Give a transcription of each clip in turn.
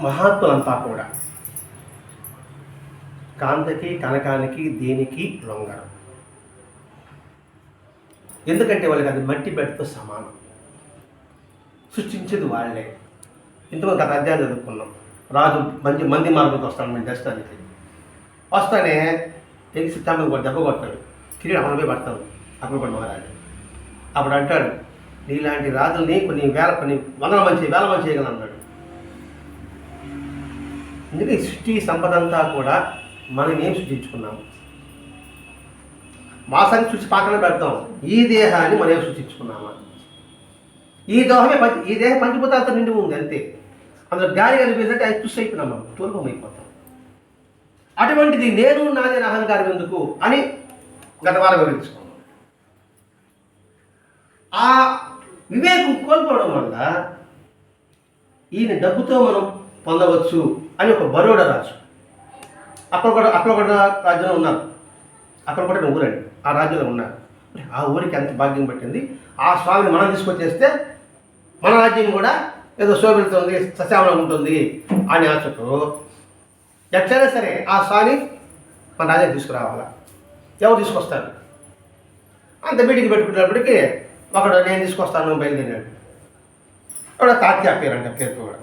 మహాత్ములంతా కూడా. కాంతకి కనకానికి దేనికి లొంగరు ఎందుకంటే వాళ్ళకి అది మట్టి బెడ్తో సమానం. సృష్టించేది వాళ్ళే. ఇంతమంది గత అధ్యాయం చదువుకున్నాం. రాజు మంచి మంది మార్గంతో వస్తాడు మేము దర్శనానికి. వస్తానే తెలిసి సిద్ధాంతం కూడా దెబ్బ కొడతాడు. కిరీడు అమలు పోయి పడతాడు. అప్పుడు కూడా మహారాజు. అప్పుడు అంటాడు నీలాంటి రాజుల్ని కొన్ని వేల కొన్ని వందల మంచి వేల మంది చేయగలను అన్నాడు. అందుకే సృష్టి సంపద అంతా కూడా మనం ఏం సృష్టించుకున్నాము మాసాన్ని సృష్టి పక్కన పెడతాం. ఈ దేహాన్ని మనం ఏం సృష్టించుకున్నామా? ఈ దేహమే పంచి ఈ దేహం పంచభూతాలతో నిండి ఉంది అంతే. అందులో గాలి కనిపిస్తుంటే అది తుష్ అయిపోయినాం మనం తూర్పం అయిపోతాం. అటువంటిది నేను నాదే అహంకారం ఎందుకు అని గత వారం వివరించుకున్నాం. ఆ వివేకం కోల్పోవడం వల్ల ఈయన డబ్బుతో మనం పొందవచ్చు. అని ఒక బరోడా రాజు. అక్కడ కూడా అక్కడ కూడా రాజ్యంలో ఉన్నారు. అక్కడ కూడా ఊరండి. ఆ రాజ్యంలో ఉన్నారు. ఆ ఊరికి ఎంత భాగ్యం పట్టింది? ఆ స్వామిని మనం తీసుకొచ్చేస్తే మన రాజ్యం కూడా ఏదో శోభిస్తుంది సస్యావనం ఉంటుంది అని ఆశతో ఎట్లయినా సరే ఆ స్వామి మన రాజ్యం తీసుకురావాలా? ఎవరు తీసుకొస్తారు? అంత మీటింగ్ పెట్టుకునేటప్పటికి ఒకడు నేను తీసుకొస్తాను బయలుదేరాడు. ఒక తాత్యా పేరు అంటే పేరు కూడా.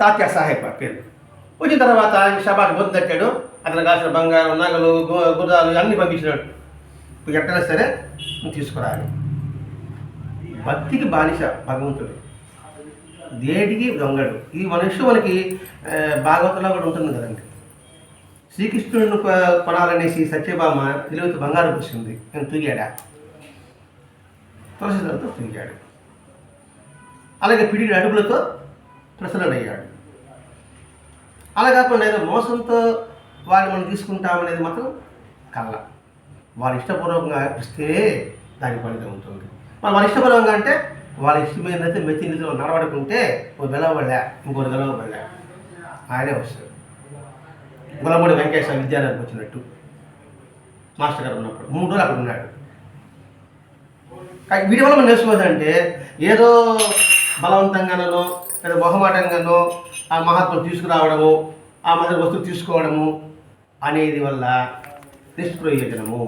తాత్యా సాహెబ్ పేరు. వచ్చిన తర్వాత ఆయన షబాకి బొద్దు తట్టాడు అతను కాసిన బంగారం నగలు గుర్రాలు అన్నీ పంపించినాడు. ఇప్పుడు సరే తీసుకురాలి భక్తికి బానిస భగవంతుడు. దేటికి దొంగడు. ఈ మనుషు మనకి భాగవతంలో కూడా ఉంటుంది కదండి. శ్రీకృష్ణుడిని కొనాలనేసి సత్యభామ తెలివితో బంగారం వచ్చింది నేను తూగాడా? తులసిదలతో తూగాడు. అలాగే పిడి అడుగులతో ప్రసన్నుడయ్యాడు అలా కాకుండా ఏదో మోసంతో వాళ్ళు మనం తీసుకుంటామనేది మాత్రం కళ్ళ వారు ఇష్టపూర్వకంగా ఇస్తే దాని ఫలితం ఉంటుంది. మరి వాళ్ళ ఇష్టపూర్వకంగా అంటే వాళ్ళ ఇష్టమైనదైతే మెత్తి నిధిలో నడవడుకుంటే ఓ గెలవబడలే ఇంకోటి గెలవబడలే ఆయనే వస్తాడు. గులమూడి వెంకటేశ్వర విద్యాలయానికి వచ్చినట్టు మాస్టర్ గారు ఉన్నప్పుడు. మూడు రోజులు అక్కడ ఉన్నాడు. కానీ వీడి వల్ల మనం నేర్చుకోవద్దంటే ఏదో బలవంతంగానో లేదా మొహమాటంగానో ఆ మహాత్ములు తీసుకురావడము ఆ మధ్య వస్తువు తీసుకోవడము అనేది వల్ల నిష్ప్రయోజనము.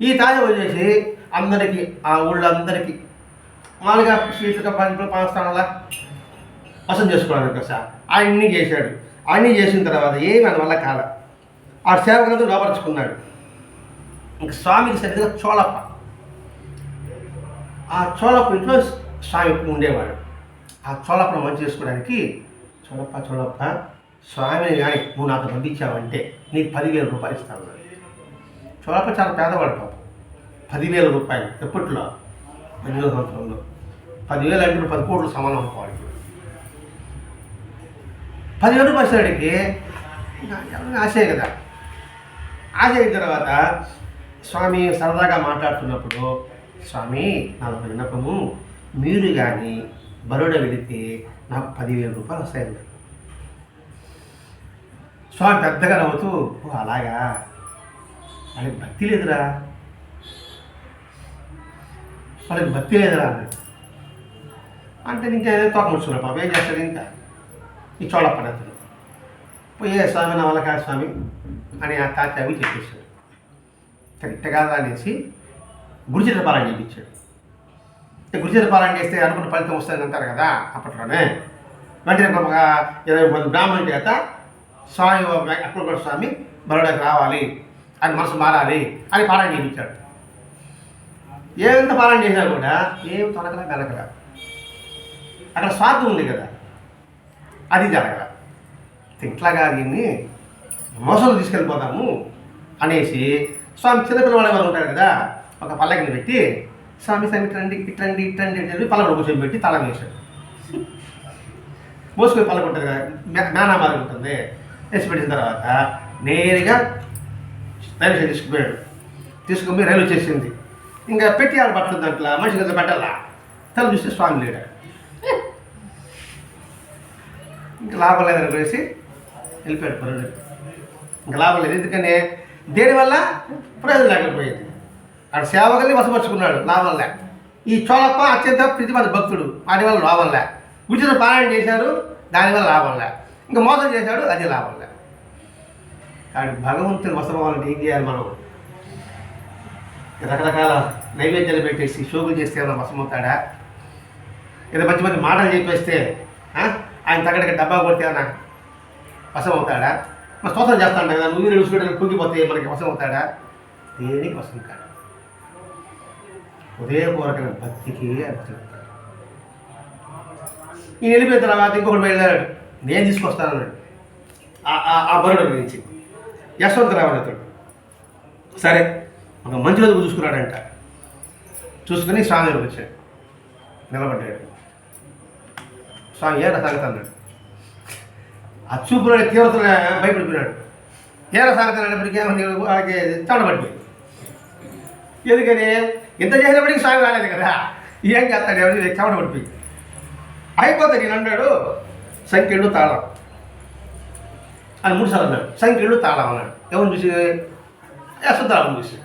ఈ తాజా వచ్చేసి అందరికీ ఆ ఊళ్ళో అందరికీ మామూలుగా స్వీట్లుగా పంచులు పాస్తానలా వసం చేసుకోవడానికి ఒకసారి అన్నీ ఆయన్ని చేశాడు. అన్నీ చేసిన తర్వాత ఏమి అని వల్ల కాల. ఆ సేవకులందరూ లోపరుచుకున్నాడు. ఇంక స్వామికి సరిగ్గా చోళప్ప. ఆ చోళప్ప ఇంట్లో స్వామి ఉండేవాడు. ఆ చోళప్పను మంచి చేసుకోవడానికి చోళప్ప చోళప్ప స్వామిని కానీ నువ్వు నాతో పంపించావంటే నీకు పదివేల రూపాయలు ఇస్తాను చోళప్ప చాలా పేదవాడు పాపం. పదివేల రూపాయలు ఎప్పట్లో? పదివేల సంవత్సరంలో. పదివేలు అంటే పది కోట్లు సమానం అనుకోవాలి. పదివేల రూపాయలు ఇస్తాడికి ఆశే కదా? ఆశ అయిన తర్వాత స్వామి సరదాగా మాట్లాడుతున్నప్పుడు స్వామి నాకు విన్నపము. మీరు కానీ బరోడా వెళితే నాకు పదివేల రూపాయలు వస్తాయండి స్వామి పెద్దగా నవ్వుతూ ఓ అలాగా? వాళ్ళకి భక్తి లేదురా. వాళ్ళకి భక్తి లేదురా అన్నాడు. అంటే ఇంకా ఏదో తోక ముడుచుకున్నాడు పాప ఏం చేస్తాడు ఇంకా ఈ చోళప్పని అతను పోయే స్వామి నా వల్ల కాదు స్వామి అని ఆ తాత అవి చెప్పేశాడు. కరెక్ట్ కాదా అనేసి గురుచిత్రపాలని చేయించాడు. అంటే గురుచరిత్ర పాలన చేస్తే అనుకున్న ఫలితం వస్తుంది అంటారు కదా అప్పట్లోనే. వెంటనే ఒక ఇరవై మంది బ్రాహ్మణుల చేత స్వామి అక్కడ స్వామి బరోడాకి రావాలి అని మనసు మారాలి అని పాలన చేయించాడు. ఏమంత పాలన చేసినా కూడా ఏం తొనకలా గనకలా అక్కడ స్వార్థం ఉంది కదా అది జరగల. ఇట్లాగా దీన్ని మోసంలో తీసుకెళ్ళిపోతాము అనేసి స్వామి చిన్నపిల్లవాడు ఎవరు ఉంటారు కదా ఒక పల్లకిని పెట్టి స్వామి స్వామి ఇట్రండి ఇట్రండి ఇట్రండి అని చెప్పి పల్లకి కూర్చొని పెట్టి తాళం వేశాడు. మోసుకొని పల్లకి ఉంటుంది కదా. మే- ఉంటుంది. వేసి పెట్టిన తర్వాత నేరుగా రైలు స్టేషన్ తీసుకుపోయాడు తీసుకుపోయి రైలు వచ్చేసింది. ఇంకా పెట్టి ఆడ బట్టలు దాంట్లో మనిషి కదా పెట్టాలా తల చూస్తే స్వామి లేడాడు ఇంకా లాభం లేదని అనేసి వెళ్ళిపోయాడు పరుడు ఇంకా లాభం లేదు. ఎందుకని? దేనివల్ల? ప్రయోజనం లేకపోయింది. ఆడ సేవకుల్ని వసపరుచుకున్నాడు లాభం లే ఈ చోళప్ప అత్యంత ప్రతిపద భక్తుడు వాటి వల్ల లాభం లే ఉచిత పారాయణ చేశారు దానివల్ల లాభంలే. ఇంకా మోసం చేశాడు అది లాభంలే. కానీ భగవంతుని వసమాలంటే ఏం చేయాలి మనం? రకరకాల నైవేద్యాలు పెట్టేసి షోకులు చేస్తే ఏమైనా వసమవుతాడా ఏదో మంచి మంచి మాటలు చెప్పేస్తే ఆయన తగ్గడికి డబ్బా కొడితే ఏమన్నా వసమవుతాడా అవుతాడా మన స్తోత్రం చేస్తాడు కదా నువ్వు నిలుచుకోవడానికి కుంగిపోతే మనకి వసమవుతాడా దేనికి వసం కాదు. హృదయపూర్వకమైన భక్తికి అర్థం ఈ వెళ్ళిపోయిన తర్వాత ఇంకొకటి బయలుదేరాడు. నేను తీసుకొస్తానన్నాడు. ఆ- బరుడు గురించి యశ్వంతరావు అతడు. సరే ఒక మంచి రోజు చూసుకున్నాడంట. చూసుకుని స్వామి దగ్గరికి వచ్చాడు. నిలబడ్డాడు. స్వామి ఏడ సంగతి అన్నాడు. ఆ చూపులో తీవ్రత భయపడిపోయినాడు. ఏర సంగతి అనేప్పటికీ వాళ్ళకి తడబడిపోయింది ఎందుకని? ఇంత చేసినప్పటికి స్వామి రాలేదు కదా. ఏం చేస్తాడు ఎవరి? చెమట పడిపోయి అయిపోతే నేను అన్నాడు సంఖ్యలు తాళం. అని మూడు సార్లు అన్నాడు సంఖ్యలు తాళం అన్నాడు. ఎవరు చూసి? యశోతాళం చూసి.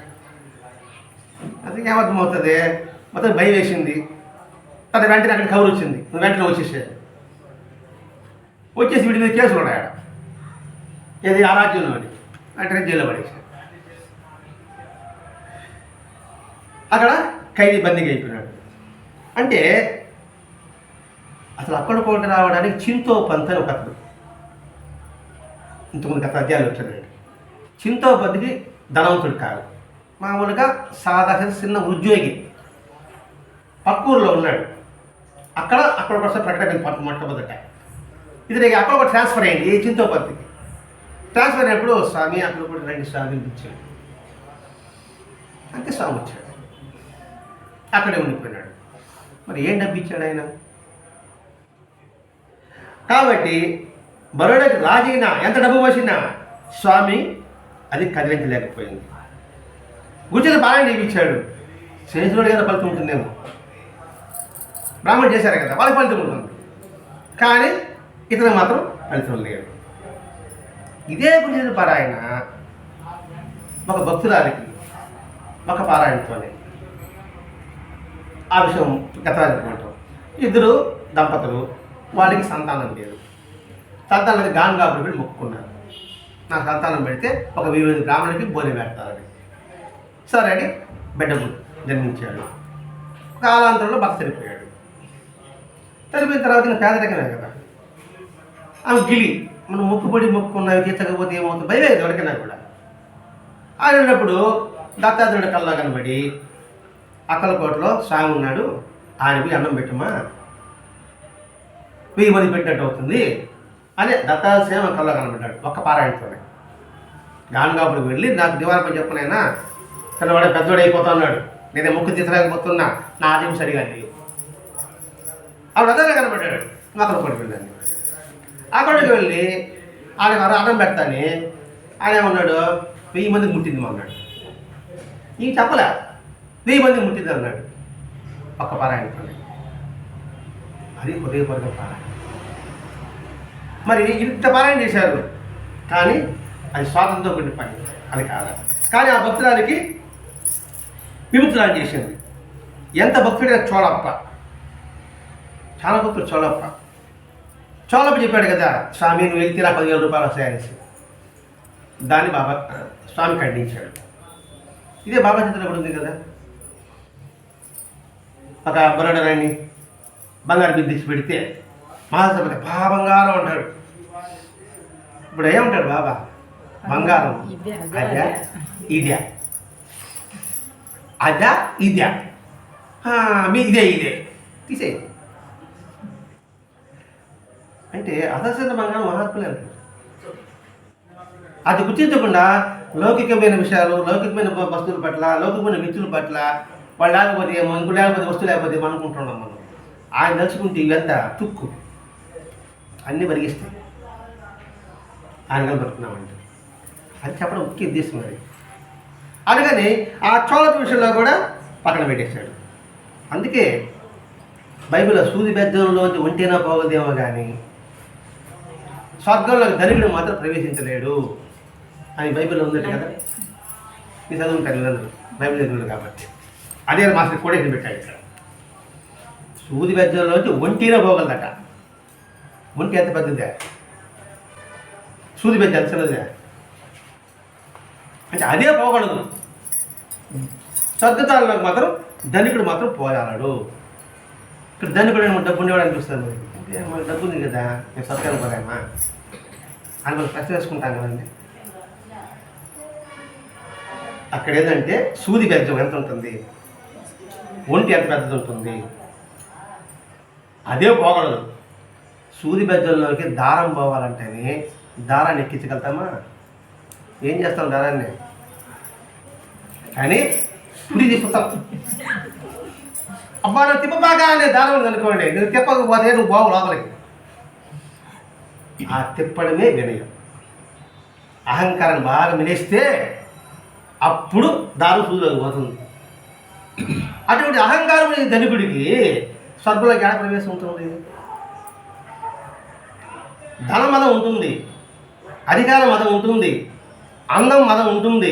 అది ఏమర్థం అవుతుంది? మొత్తం భయం వేసింది. తన వెంటనే అక్కడ కవర్ వచ్చింది. నువ్వు వెంటనే వచ్చేసాడు వచ్చేసి వీటి మీద కేసులు ఉన్నాయి ఆడ. ఏది? ఆ రాజ్యంలో అని వెంటనే జైల్లో పడేసాడు అక్కడ ఖైదీ బందీగా అయిపోయినాడు. అంటే అసలు అక్కడ కోట రావడానికి చింతో పంత్ అని ఒక అతడు ఇంతకుముందు గత అధ్యాయులు వచ్చాడండి చింతో పంత్కి ధనవంతుడు కాదు. మామూలుగా సాధారణ చిన్న ఉద్యోగి. పక్కూరులో ఉన్నాడు. అక్కడ అక్కడ కోసం ప్రకటన పంట మొట్టమొదట. ఇది నీకు అక్కడ ఒక ట్రాన్స్ఫర్ అయింది ఏ చింతో పంత్కి. ట్రాన్స్ఫర్ అయినప్పుడు స్వామి అక్కడ కూడా రండి స్వామి పిలిచాడు. అంతే స్వామి వచ్చాడు. అక్కడే ఉండిపోయినాడు. మరి ఏం డబ్బు ఇచ్చాడు ఆయన? కాబట్టి బరోడాకి రాజైనా ఎంత డబ్బు వచ్చినా స్వామి అది కదిలించలేకపోయింది. గుర్తులు బాగా ఇచ్చాడు చేసినోడు కదా ఫలితం ఉంటుందేమో. బ్రాహ్మణుడు చేశారు కదా వాళ్ళకి ఫలితం ఉంటుంది. కానీ ఇతను మాత్రం ఫలితం లేదు. ఇదే గురించి పారాయణ ఒక భక్తురాలికి ఒక పారాయణతోనే. ఆ విషయం గత చెప్పుకుంటాం. ఇద్దరు దంపతులు వాళ్ళకి సంతానం లేదు. సంతానం గాను కాబట్టి మొక్కుకున్నారు నాకు సంతానం పెడితే ఒక వివిధ మంది బోని పెడతారని. సరే అని బిడ్డ జన్మించాడు. కాలాంతరంలో భక్తి చనిపోయాడు. చనిపోయిన తర్వాత పేదరికమే కదా. ఆమె గిలి మనం మొక్కుబడి మొక్కుకున్నవి తీర్చకపోతే ఏమవుతుంది? భయమే ఎవరికైనా కూడా. ఆయన ఉన్నప్పుడు దత్తాత్రేయుడు కల్లా కనబడి అక్కలకోటలో స్వామి ఉన్నాడు. ఆయన పోయి అన్నం పెట్టమా? వెయ్యి మంది పెట్టినట్టు అవుతుంది. అని దత్తాసేమ కళ్ళ కనబడ్డాడు. ఒక్క పారాయణతోనే గానుగాపుడికి వెళ్ళి నాకు నివారణ చెప్పనైనా చిన్నవాడే పెద్దవాడు అయిపోతా ఉన్నాడు నేనే ముక్కు తీసలేకపోతున్నా నా ఆదాయం సరిగా లేదు ఆవిడ అదే కనబడ్డాడు. అక్కడ కొడుకు వెళ్ళాను అక్కడికి వెళ్ళి ఆయన అన్నం పెడతాని ఆయన ఏమన్నాడు వెయ్యి మందికి ముట్టింది మా అన్నాడు. ఇంక చెప్పలే? వెయ్యి మంది ముట్టింది అన్నాడు. ఒక్క పారాయణతోనే అది హృదయపూర్వక పారాయణ. మరి ఇంత పారాయణ చేశారు. కానీ అది స్వాతంత్రం కూడిన పని. అది కాదు. కానీ ఆ భక్తురానికి విముక్తురాన్ని చేసింది. ఎంత భక్తుడైన చోళప్ప. చాలా భక్తుడు చోళప్ప. చోళప్ప చెప్పాడు కదా స్వామి నువ్వు వెళ్తే నా పదివేల రూపాయలు వస్తాయనేసి దాన్ని బాబా స్వామి ఖండించాడు. ఇదే బాబా చిత్రం కూడా ఉంది కదా. ఒక బరోడరాన్ని బంగారు బిందు తీసి పెడితే మహాసభకి బా బంగారం అంటాడు. ఇప్పుడు ఏమంటాడు బాబా? బంగారం. అదే. ఇదే. అదా ఇదే. మీ ఇదే ఇదే. తీసేయి. అంటే అసలు బంగారం మహాత్ములే అంటారు. అది గుర్తించకుండా లౌకికమైన విషయాలు లౌకికమైన వస్తువుల పట్ల లౌకికమైన వ్యక్తుల పట్ల వాళ్ళు లేకపోతే మనకు లేకపోతే వస్తువు లేకపోతే అనుకుంటున్నాం మనం. ఆయన తలుచుకుంటే ఇవంతా తుక్కు. అన్నీ పరిగిస్తాయి ఆయన కనబడుతున్నామంటే అది చెప్పడం ముఖ్య ఉద్దేశం అది అందుకని ఆ చోళత విషయంలో కూడా పక్కన పెట్టేశాడు. అందుకే బైబిల్ సూది బెద్దంలోంచి ఒంటేనా పోగదేమో కానీ స్వర్గంలో ధనికుడు మాత్రం ప్రవేశించలేడు అని బైబిల్లో ఉంది కదా. ఈ చదువుకుంటారు వీళ్ళందరూ బైబిల్ చదువులు కాబట్టి. అదే మాస్టర్ కోడేసి పెట్టాడు ఇక్కడ. సూది పెద్దలోంచి ఒంటినే పోగలదట. ఒంటి ఎంత పెద్దదే? సూది పెద్ద ఎంత చిన్నదే? అంటే అదే పోగలదు. సర్దుతాలకు మాత్రం ధనికుడు మాత్రం పోరాడు ఇక్కడ ధనికుడు ఏమో డబ్బు ఉండేవాడు అనిపిస్తుంది. మరి అంటే డబ్బు ఉంది కదా నేను సత్కారం పోయామా అని మనం ప్రశ్న వేసుకుంటాం కదండి. అక్కడ ఏంటంటే సూది బెజ్జం ఎంత ఉంటుంది? ఒంటి ఎంత పెద్దది ఉంటుంది? అదే పోగలదు. సూది బెజ్జంలోకి దారం పోవాలంటేనే దారాన్ని ఎక్కించగలుగుతామా? ఏం చేస్తాం దారాన్ని? కానీ పుడి తిప్పుతాం. అబ్బా నువ్వు తిప్పబాగా అనే దారం అనుకోండి. నువ్వు తిప్పకపోతే నువ్వు బాగు లోపలికి. ఆ తిప్పడమే వినయం. అహంకారం బాగా మినేస్తే అప్పుడు దారు సూదులోకి పోతుంది. అటువంటి అహంకారం లేని ధనికుడికి స్వర్గంలో ఎడ ప్రవేశం ఉంటుంది ధన మదం ఉంటుంది అధికార మదం ఉంటుంది అందం మదం ఉంటుంది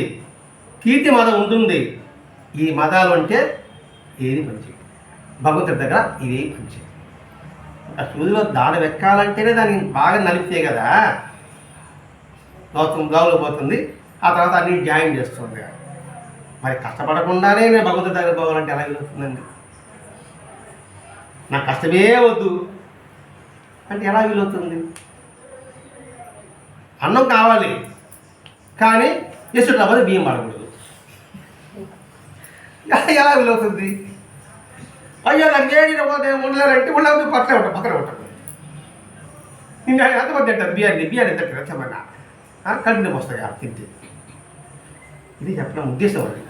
కీర్తి మదం ఉంటుంది. ఈ మతాలు అంటే ఏది మంచి భగవంతుడి దగ్గర ఇది మంచి ఆ సూదిలో దాని వెక్కాలంటేనే దాన్ని బాగా నలిపితే కదా లోతం గావులో పోతుంది ఆ తర్వాత అన్ని జాయిన్ చేస్తుంది. మరి కష్టపడకుండానే నేను భగవంతుడి దగ్గర పోవాలంటే ఎలా వీలవుతుందండి నాకు కష్టమే వద్దు. అంటే ఎలా వీలవుతుంది? అన్నం కావాలి. కానీ ఎసుడు డబ్బు బియ్యం పడకూడదు ఎలా వీలవుతుంది? అయ్యో నాకు ఏడి ఉండలేరంటే ఉండదు పక్కనే ఉంటాం పక్కనే ఉంటాం. నిన్న ఎంతమంది తింటారు. బిర్యానీ బియ్యాన్ని తింటారు. ఎంతమన్నా కడుపు వస్తాయి తింటే. ఇది చెప్పడం ఉద్దేశం అది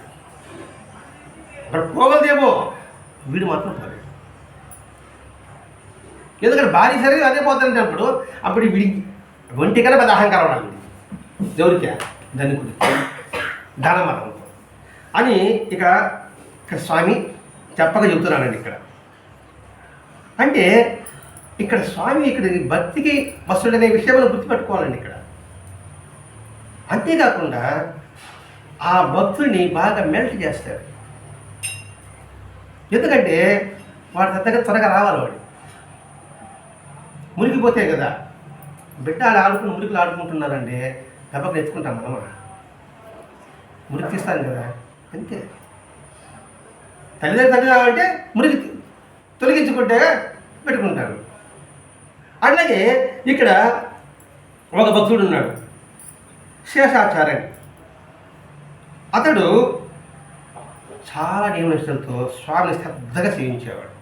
అక్కడ పోగలదేమో వీడు మాత్రం పోలేదు. ఎందుకంటే భారీ శరీరం అదే పోతుంటే అప్పుడు అప్పుడు వీడి ఒంటికన్నా పెద్ద అహంకారం ఉండాలి వీడికి. ఎవరికే ధనికుడి ధనమతం అని ఇక ఇక్కడ స్వామి చెప్పక చెబుతున్నానండి ఇక్కడ. అంటే ఇక్కడ స్వామి ఇక్కడ భక్తికి వస్తుడనే విషయంలో గుర్తుపెట్టుకోవాలండి ఇక్కడ. అంతేకాకుండా ఆ భక్తుడిని బాగా మెల్ట్ చేస్తాడు ఎందుకంటే వాడి దగ్గర త్వరగా రావాలి వాడు. మునిగిపోతే కదా. బిడ్డ ఆడ ఆడుకుని మురికిలు ఆడుకుంటున్నారండి దెబ్బకు నెచ్చుకుంటాం మనమా. మురికి తీస్తాను కదా. అంతే. తల్లిదండ్రులు తల్లి రావాలంటే మురికి తొలగించుకుంటే పెట్టుకుంటారు. అట్లాగే ఇక్కడ ఒక భక్తుడు ఉన్నాడు. శేషాచార్య అతడు చాలా నియమనిష్టలతో స్వామిని శ్రద్ధగా సేవించేవాడు.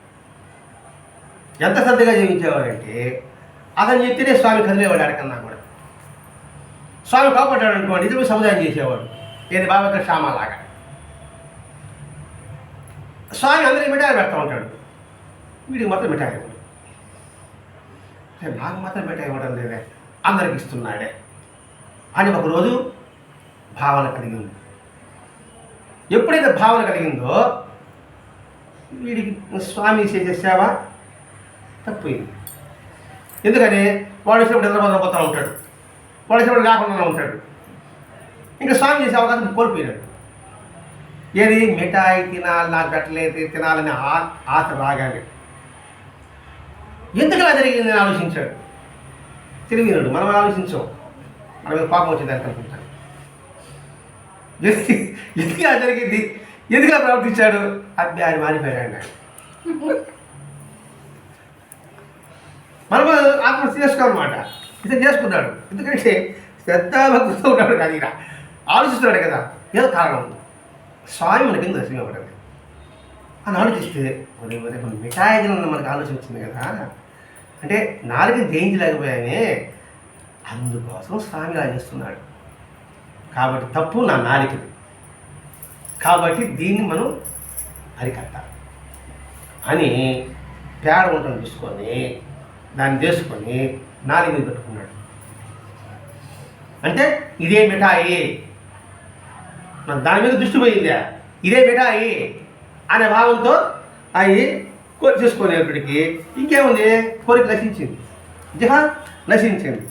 ఎంత శ్రద్ధగా జీవించేవాడంటే అతను చెప్తేనే స్వామి కదిలేవాడు ఆడకన్నా కూడా. స్వామి కాపాడాడు అనుకోండి ఇతరులు సముదాయం చేసేవాడు. ఏది బాబా శ్యామలాగా స్వామి అందరికి మిఠాయి పెడతా ఉంటాడు. వీడికి మాత్రం మిఠాయి ఇవ్వడు. నాకు మాత్రం మిఠాయి ఇవ్వడం లేదే. అందరికి ఇస్తున్నాడే. అని ఒకరోజు భావన కలిగి ఉంది. ఎప్పుడైతే భావన కలిగిందో వీడికి స్వామి చేసే సేవ తప్పింది ఎందుకని? వాడు వచ్చినప్పుడు నిద్రపోతా పోతా ఉంటాడు. వాడు వచ్చినప్పుడు లేకుండా ఉంటాడు. ఇంకా స్వామి చేసే అవకాశం కోల్పోయినాడు. ఏది? మిఠాయి తినాలి నాకు గట్లేదు తినాలని ఆశ రాగానే. ఎందుకు ఇలా జరిగింది అని ఆలోచించాడు? తిరిగినాడు మనం ఆలోచించాం. మన మీద పాపం వచ్చిందని అనుకుంటాం. ఎందుకు ఎందుకు ఇలా జరిగింది. ఎందుకు ప్రవర్తించాడు? అబ్బాయి ఆయన మారిపోయాడు మనము మనం ఆత్మహత్య చేసుకోవాలన్నమాట ఇతను చేసుకున్నాడు. ఎందుకంటే శ్రద్ధాభక్తితో ఉన్నాడు కానీ ఇలా ఆలోచిస్తున్నాడు కదా. ఏదో కారణం ఉంది. స్వామి మనకి దర్శనం ఇవ్వడం అని ఆలోచిస్తే మరి మరి కొన్ని మిఠాయి మనకు ఆలోచన వచ్చింది కదా. అంటే నాలుగు జయించలేకపోయానే అందుకోసం స్వామి ఇలా చేస్తున్నాడు. కాబట్టి తప్పు నా నాలికది కాబట్టి దీన్ని మనం అరికట్టాలి అని పేడ ఉంటుంది తీసుకొని దాన్ని చేసుకొని నాలుగు మీద పెట్టుకున్నాడు. అంటే ఇదే మిఠాయి. నాకు దాని మీద దృష్టి పోయిందా? ఇదే మిఠాయి అనే భావంతో అవి కోరి చేసుకునేప్పటికీ ఇంకేముంది? కోరిక నశించింది. జిహా నశించింది.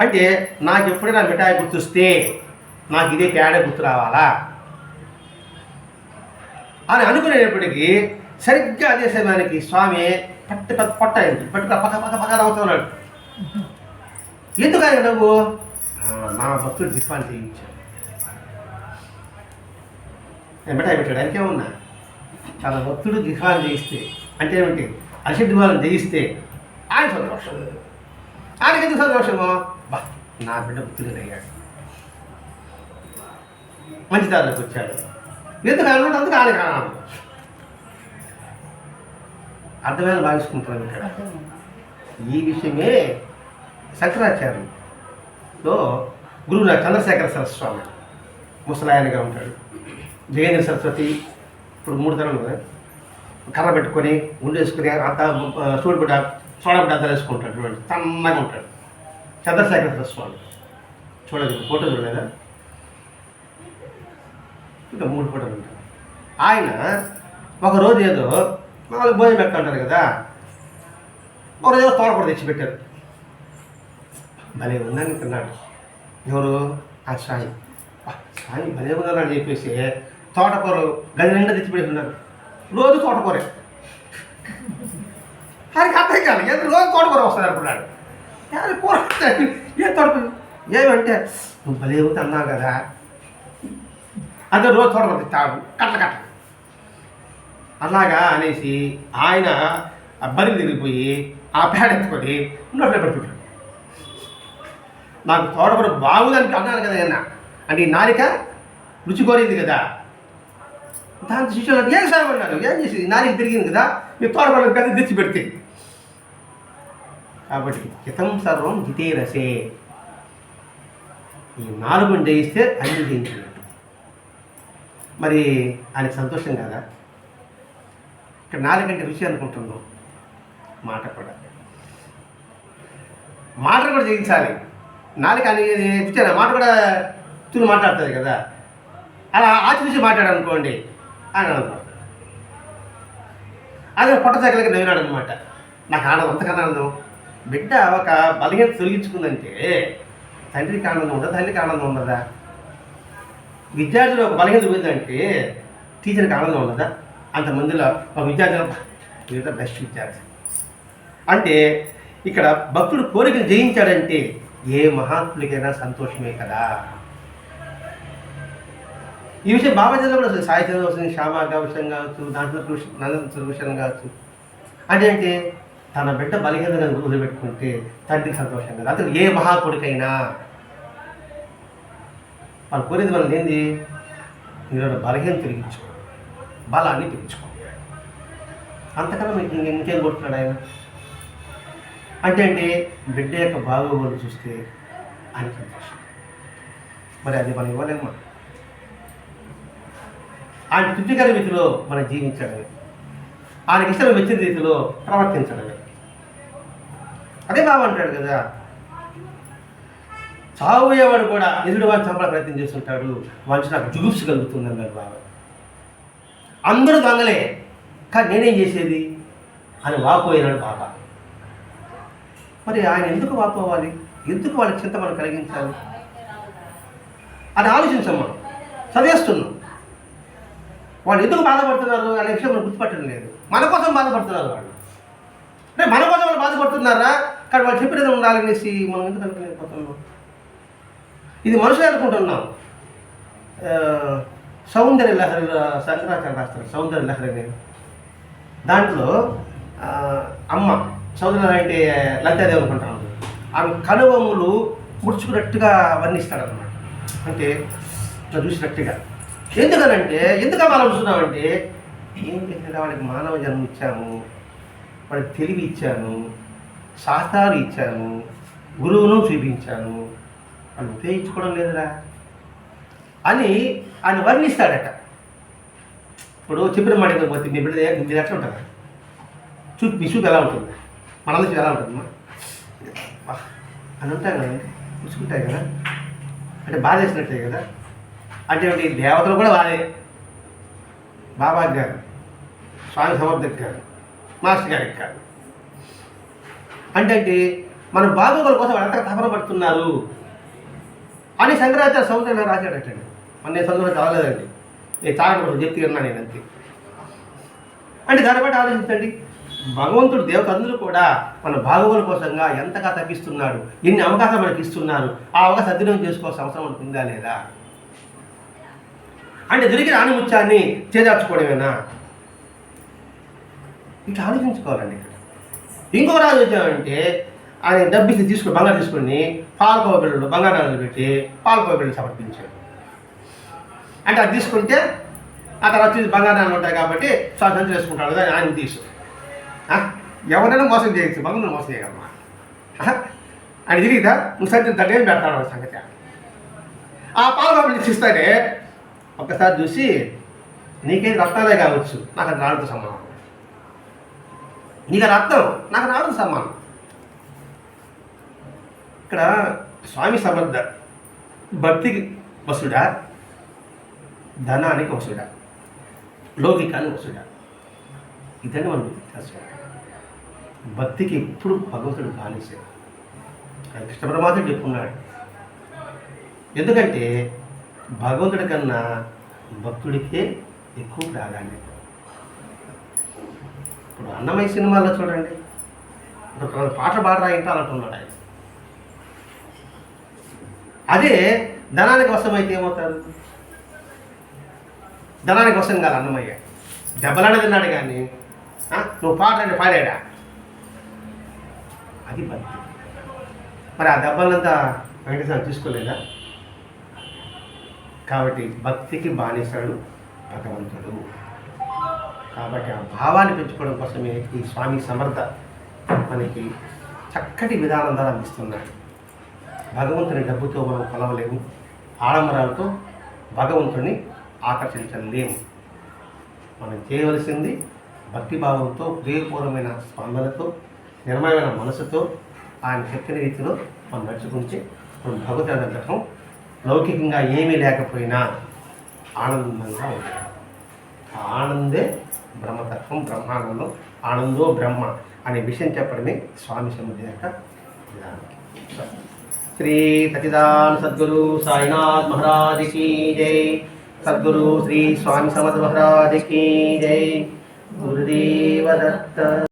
అంటే నాకు ఎప్పుడైనా మిఠాయి గుర్తొస్తే నాకు ఇదే పేడ గుర్తు రావాలా? అని అనుకునేటప్పటికీ సరిగ్గా అదే సమయానికి స్వామి పట్ట పెద్ద పొట్ట అయింది. పట్టుక పక్క పక్క పక్క నవ్వుతున్నాడు ఎందుకు ఆయన నా భక్తుడు దిక్పాలు చేయించాడు. నేను బిడ్డ పెట్టాడు. ఆయనకేమన్నా తన భక్తుడు దిహాలు చేయిస్తే అంటే ఏమిటి? అశుద్ధి జయిస్తే ఆయన సంతోషం. ఆయనకి ఎందుకు సంతోషము? బా నా బిడ్డ భక్తుడు అయ్యాడు. మంచి దారిలోకి వచ్చాడు ఎందుకు అనుకుంటే అందుకు ఆయన కారణం. అర్థమైన భావించుకుంటున్నాం ఇక్కడ? ఈ విషయమే శంకరాచార్యులో గురువు నా చంద్రశేఖర సరస్వామి ముసలాయనగా ఉంటాడు. జగేంద్ర సరస్వతి ఇప్పుడు మూడు తరాలు కర్ర పెట్టుకొని ఉండేసుకుని అంత చూడబిడ్డ చూడబిడ్డ అంతా వేసుకుంటాడు. చూడండి సన్నగా ఉంటాడు. చంద్రశేఖర సరస్వామి. చూడలేదు ఫోటో చూడలేదా? ఇంకా మూడు ఫోటోలు ఉంటారు ఆయన ఒక రోజు ఏదో వాళ్ళు భోజనం పెట్టుకుంటారు కదా ఒక రోజు తోటకూర తెచ్చిపెట్టారు భలే ఉందని తిన్నాడు ఎవరు? ఆ సాయి. సాయి భలే ఉన్నారని చెప్పేసి తోటకూర గది నిండా తెచ్చి పెట్టుకున్నారు రోజు తోటకూరే ఆయనకి అర్థం కాదు ఎందుకు రోజు తోటకూర వస్తుంది అనుకున్నాడు. కూర ఏ తోటకూర ఏమంటే నువ్వు భలే ఉంది అన్నావు కదా అందరూ రోజు తోటకూర తాగు కట్ల కట్ల. అలాగా అనేసి ఆయన ఆ బరి తిరిగిపోయి ఆ పేడ ఎత్తుకొని నోట్లో పడిపోయాడు నాకు తోడబడి బాగుందని అన్నాను కదా ఆయన అంటే ఈ నాలిక రుచి కోరింది కదా. దాంతో శిష్యులు ఏం సాయం అన్నారు? ఏం చేసి? ఈ నాలిక తిరిగింది కదా. మీ తోడబడి పెద్ద తెచ్చి పెడితే. కాబట్టి హితం సర్వం హితే రసే. ఈ నాలుగుని జయిస్తే అన్ని జయించింది మరి ఆయనకు సంతోషం కదా? ఇక్కడ నాలుగంటే రుచి అనుకుంటున్నాం మాట కూడా. మాటలు కూడా జయించాలి. నాలుగు అని చూచాను మాట కూడా చూసి మాట్లాడుతుంది కదా? అలా ఆచరించి మాట్లాడనుకోండి అని అనుకో అదే పొట్ట తగ్గలకి నవ్వినాడు అనమాట నాకు ఆనందం అంతకన్నా ఆనందం. బిడ్డ ఒక బలహీనత తొలగించుకుందంటే తండ్రికి ఆనందం ఉండదా? తల్లికి ఆనందం ఉండదా? విద్యార్థులు ఒక బలహీనత పోయిందంటే టీచర్కి ఆనందం ఉండదా అంతమందిలో ఒక విద్యార్థి బెస్ట్ విద్యార్థి. అంటే ఇక్కడ భక్తుడు కోరికలు జయించాడంటే ఏ మహాత్ముడికైనా సంతోషమే కదా. ఈ విషయం బాబాజీలో కూడా వస్తుంది సాయి చంద్ర శ్యామ విషయం కావచ్చు దాంట్లో నంద విషయం కావచ్చు. అంటే అంటే తన బిడ్డ బలహీనతను వదిలిపెట్టుకుంటే తండ్రికి సంతోషం కదా. అతను ఏ మహాకుడికైనా వాళ్ళు కోరేది మనం ఏంది? మీరు బలహీన తిరిగించుకో బలాన్ని పెంచుకో. అంతకన్నా మీకు ఇంకేం కొడుతున్నాడు ఆయన? అంటే అండి బిడ్డ యొక్క బాగోగులు చూస్తే ఆయన సంతోషం. మరి అది మనం ఇవ్వలేము ఆయన తృప్తికర రీతిలో మనం జీవించడమే. ఆయనకి ఇష్టం వచ్చిన రీతిలో ప్రవర్తించడమే. అదే బాబు అంటాడు కదా చావయ్యేవాడు కూడా ఎదుటి వాడిని చంపడానికి ప్రయత్నం చేస్తుంటాడు. మనిషి నాకు జుగుప్స్ కలుగుతుంది అన్నాడు బాబా. అందరూ దొంగలే కానీ నేనేం చేసేది? అని వాపోయినాడు బాబా. మరి ఆయన ఎందుకు వాపోవాలి? ఎందుకు వాళ్ళకి చింత మనం కలిగించాలి? అని ఆలోచించాం మనం చదివేస్తున్నాం. వాళ్ళు ఎందుకు బాధపడుతున్నారు అనే విషయం మనం గుర్తుపట్టడం లేదు. మన కోసం బాధపడుతున్నారు వాళ్ళు. అంటే మన కోసం వాళ్ళు బాధపడుతున్నారా? కానీ వాళ్ళు చెప్పినది ఉండాలనేసి మనం ఎందుకు అనుకోలేకపోతున్నాం? ఇది మనుషులు అనుకుంటున్నాం. సౌందర్య లహరి శంకరాచార్య రాస్తారు. సౌందర్య లహరి అని. దాంట్లో అమ్మ సౌందర్య అంటే లలితాదేవి అనుకుంటాను ఆమె కనుబొమ్మలు ముడుచుకున్నట్టుగా వర్ణిస్తాడనమాట అంటే ఇట్లా చూసినట్టుగా. ఎందుకనంటే ఎందుకు మనం చూస్తున్నామంటే ఏం చేసినా వాడికి మానవ జన్మ ఇచ్చాము వాడికి తెలివి ఇచ్చాను శాస్త్రాలు ఇచ్చాను గురువును చూపించాను అని ఉపయోగించుకోవడం లేదురా అని ఆయన వర్ణిస్తాడట. ఇప్పుడు చెప్పిన మాట పోతే మీ బిడ్డ మీరు ఎట్లా ఉంటుందా? చూపు మీ చూపు ఎలా ఉంటుంది? మనందరి చూపు ఎలా ఉంటుందమ్మా? అని ఉంటాయి కదా చూసుకుంటాయి కదా. అంటే బాధ చేసినట్టే కదా. అంటే దేవతలు కూడా బాధే. బాబా గారు స్వామి సమర్థక్ గారు మాస్టర్ గారికి కాదు అంటే ఏంటి? బాబు బాగోగుల కోసం వాళ్ళు ఎంత తపన పడుతున్నారు. అని శంకరాచార్య సముద్రంలో రాశాడటండి. మన నేను చదువు చదవలేదండి. నేను తాగడం చెప్తే నేను అంతే. అంటే దాన్ని బట్టి ఆలోచించండి. భగవంతుడు దేవతందరూ కూడా మన భాగవుల కోసంగా ఎంతగా తగ్గిస్తున్నాడు ఎన్ని అవకాశాలు మనకి ఇస్తున్నారు ఆ అవకాశం సద్వినియోగం చేసుకోవాల్సిన అవసరం మనకు ఉందా లేదా? అంటే దొరికిన ఆణిముత్యాన్ని చేజార్చుకోవడమేనా? ఇట్లా ఆలోచించుకోవాలండి. ఇక్కడ ఇంకో రాజు వచ్చామంటే ఆయన డబ్బిసి తీసుకుని బంగారు తీసుకుని పాలకోవ బిళ్ళలు బంగారాలు పెట్టి పాలకోవ బిళ్ళలు సమర్పించాడు. అంటే అది తీసుకుంటే ఆ తర్వాత వచ్చి బంగారాలు ఉంటాయి కాబట్టి స్వాతంత్రం చేసుకుంటాడు కదా ఆయన తీసు ఎవరైనా మోసం చేయొచ్చు బంగారం మోసం చేయగలమా? ఆయన తిరిగిదా నువ్వు సరే దగ్గర పెడతాడు సంగతి? ఆ పాలకోవలు తీస్తాడే ఒక్కసారి చూసి నీకేం రత్నాలే కావచ్చు నాకు అది రాళ్ళతో సమానం. నీకు రత్నం నాకు రాళ్ళతో సమానం. ఇక్కడ స్వామి సమర్థ. భక్తికి వసుడా ధనానికి వసుడా లౌకికానికి వసుడా. ఇదని మనం వ్యత్యాసం భక్తికి ఎప్పుడు భగవంతుడు బానిసాడు ఆయన కృష్ణ పరమాత్ముడు చెప్పుకున్నాడు. ఎందుకంటే భగవంతుడి కన్నా భక్తుడికే ఎక్కువ ప్రాధాన్యత. ఇప్పుడు అన్నమయ్య సినిమాలో చూడండి. పాటలు పాట పాడరా ఏంటో అనుకున్నాడు ఆయన. అదే ధనానికి అయితే ఏమవుతారు? ధనానికి వశం కాదు అన్నమయ్య. దెబ్బలాడ తిన్నాడు కానీ నువ్వు పాటని పాడాడా? అది భక్తి మరి ఆ దెబ్బలంతా వెంకటేశ్వర తీసుకోలేదా? కాబట్టి భక్తికి బానిసడు భగవంతుడు. కాబట్టి ఆ భావాన్ని పెంచుకోవడం కోసమే ఈ స్వామి సమర్థ మనకి చక్కటి విధానం ద్వారా అందిస్తున్నాడు భగవంతుని డబ్బుతో మనం కొలవలేము. ఆడంబరాలతో భగవంతుని ఆకర్షించలేము. మనం చేయవలసింది భక్తిభావంతో హృదయపూర్వమైన స్పందనతో నిర్మలమైన మనసుతో ఆయన చెప్పిన రీతిలో మనం నడుచుకుంటే మనం భగవతుని అనుగ్రహం లౌకికంగా ఏమీ లేకపోయినా ఆనందంగా ఉంటాం. ఆనందే బ్రహ్మతత్వం బ్రహ్మాండంలో ఆనందో బ్రహ్మ అనే విషయం చెప్పడమే స్వామి సముద్ర యొక్క విధానం. श्री सचिदान सदगुरु साईनाथ महाराज की जय सदगुरु श्री स्वामी समर्थ महाराज की जय गुरुदेव दत्त